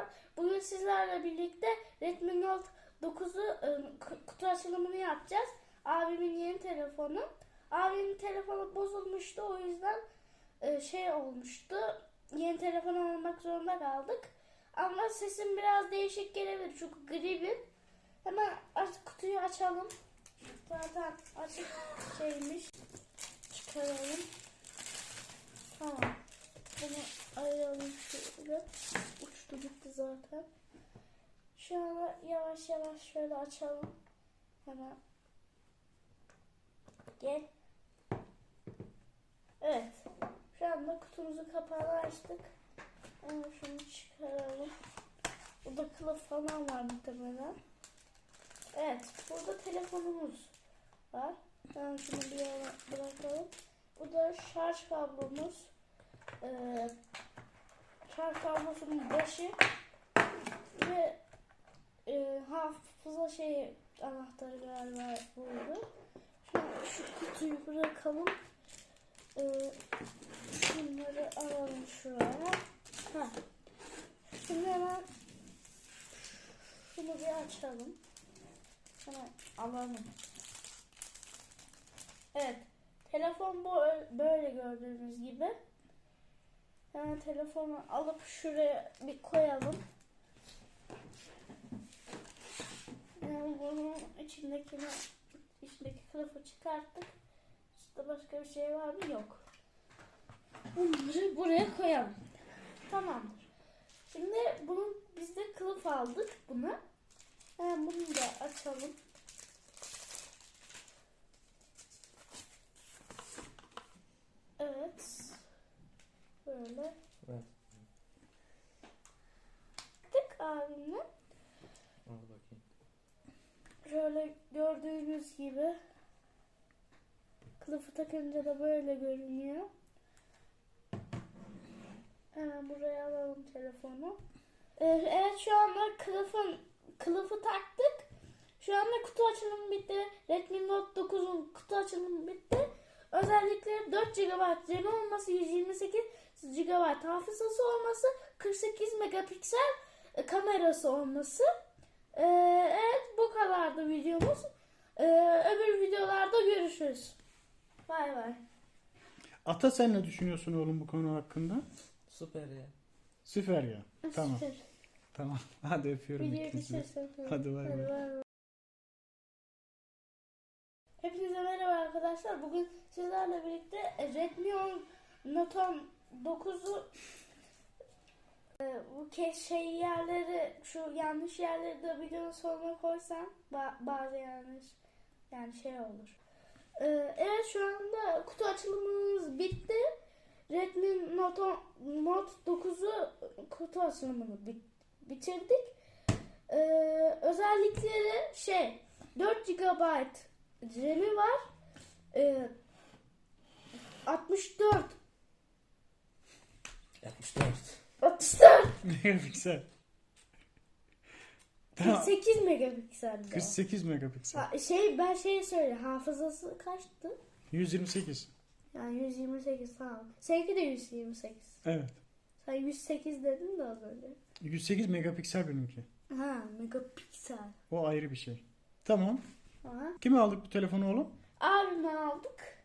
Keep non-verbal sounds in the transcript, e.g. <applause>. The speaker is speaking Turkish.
arkadaşlar. Bugün sizlerle birlikte Redmi Note 9'u e, k- kutu açılımını yapacağız. Abimin yeni telefonu. Abimin telefonu bozulmuştu o yüzden e, şey olmuştu. Yeni telefon almak zorunda kaldık. Ama sesim biraz değişik gelebilir çünkü gribim. Hemen aç, kutuyu açalım. Zaten açık şeymiş. Çıkaralım. Tamam. Bunu ayıralım şöyle. Uçtu gitti zaten. Şu anda yavaş yavaş şöyle açalım. Hemen. Gel. Evet. Şu anda kutumuzun kapağını açtık. Hemen şunu çıkaralım. Burada kılıf falan var muhtemelen. Evet. Burada telefonumuz var. Ben şunu bir yana bırakalım. Bu da şarj kablomuz. Ee, kablosunun başı ve e, hafıza şey anahtarı galiba buydu. Şimdi şu kutuyu bırakalım. Ee, şunları alalım şuraya. Heh. Şimdi hemen şunu bir açalım. Hemen alalım. Evet. Telefon bu böyle gördüğünüz gibi. Hemen telefonu alıp şuraya bir koyalım. Yani bunun içindekini içindeki kılıfı çıkarttık. İşte başka bir şey var mı? Yok. Bunları buraya koyalım. Tamamdır. Şimdi bunun biz de kılıf aldık bunu. Hemen bunu da açalım. Evet. Böyle. Evet. Tık abimle. Al bakayım. Şöyle gördüğünüz gibi kılıfı takınca da böyle görünüyor. Hemen buraya alalım telefonu. Ee, evet şu anda kılıfın kılıfı taktık. Şu anda kutu açılımı bitti. Redmi Note 9'un kutu açılımı bitti. Özellikle 4 GB RAM olması, 128 GB hafızası olması, 48 megapiksel e, kamerası olması. Ee, evet bu kadardı videomuz. Ee, öbür videolarda görüşürüz. Bay bay. Ata sen ne düşünüyorsun oğlum bu konu hakkında? Süper ya. Süper ya. Tamam. Süper. Tamam. <laughs> Hadi öpüyorum Videoyu ikinizi. Hadi bay bay. bay. Hepinize merhaba arkadaşlar. Bugün sizlerle birlikte Redmi 10 Note 10 9'u e, bu ke şey yerleri şu yanlış yerleri de videonun sonuna koysam ba- bazı yanlış yani şey olur. E, evet şu anda kutu açılımımız bitti. Redmi Note 10 Note 9'u kutu açılımını bit- bitirdik. Ee, özellikleri şey 4 GB RAM'i var. Ee, 64 64. 64 Megapiksel. Tamam. 48 megapiksel. 48 megapiksel. Ha, şey ben şey söyle hafızası kaçtı? 128. Yani 128 tamam. Seninki de 128. Evet. Sen 108 dedin de az önce. 108 megapiksel benimki. Ha megapiksel. O ayrı bir şey. Tamam. Ha. Kime aldık bu telefonu oğlum? Abime aldık.